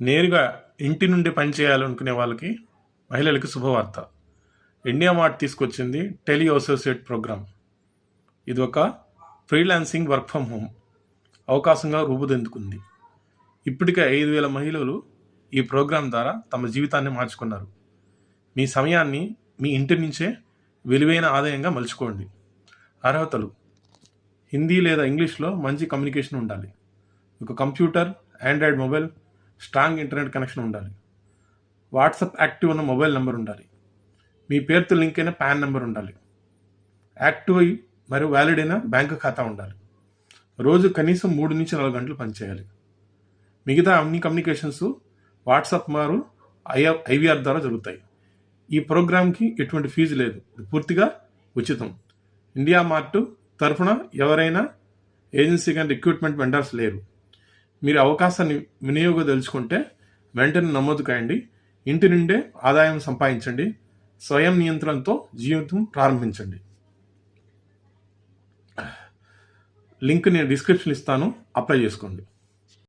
నేరుగా ఇంటి నుండి పనిచేయాలనుకునే వాళ్ళకి మహిళలకు శుభవార్త. ఇండియా మార్ట్ తీసుకొచ్చింది టెలి అసోసియేట్ ప్రోగ్రామ్ ఇది ఒక ఫ్రీలాన్సింగ్ వర్క్ ఫ్రమ్ హోమ్. అవకాశంగా రూపుదిద్దుకుంది. ఇప్పటికే ఐదు వేల మహిళలు ఈ ప్రోగ్రాం ద్వారా తమ జీవితాన్ని మార్చుకున్నారు. మీ సమయాన్ని మీ ఇంటి నుంచే విలువైన ఆదాయంగా మలుచుకోండి. అర్హతలు. హిందీ లేదా ఇంగ్లీష్లో మంచి కమ్యూనికేషన్ ఉండాలి. ఒక computer android mobile strong internet connection ఉండాలి. వాట్సాప్ యాక్టివ్ ఉన్న మొబైల్ నెంబర్ ఉండాలి. మీ పేరుతో లింక్ అయిన పాన్ నెంబర్ ఉండాలి. యాక్టివ్ అయి మరియు వ్యాలిడ్ అయిన బ్యాంకు ఖాతా ఉండాలి. రోజు కనీసం మూడు నుంచి నాలుగు గంటలు పనిచేయాలి. మిగతా అన్ని కమ్యూనికేషన్స్ వాట్సాప్ మారు ఐఆర్ ఐవీఆర్ ద్వారా జరుగుతాయి. ఈ ప్రోగ్రామ్కి ఎటువంటి ఫీజు లేదు. పూర్తిగా ఉచితం. ఇండియా మార్ట్ తరఫున ఎవరైనా ఏజెన్సీ కానీ రిక్రూట్మెంట్ వెండర్స్ లేరు. మీరు అవకాశాన్ని వినియోగదలుచుకుంటే వెంటనే నమోదు కాయండి ఇంటి నుండే ఆదాయం సంపాదించండి. స్వయం నియంత్రణతో జీవితం ప్రారంభించండి. లింక్ నేను డిస్క్రిప్షన్ ఇస్తాను. అప్లై చేసుకోండి.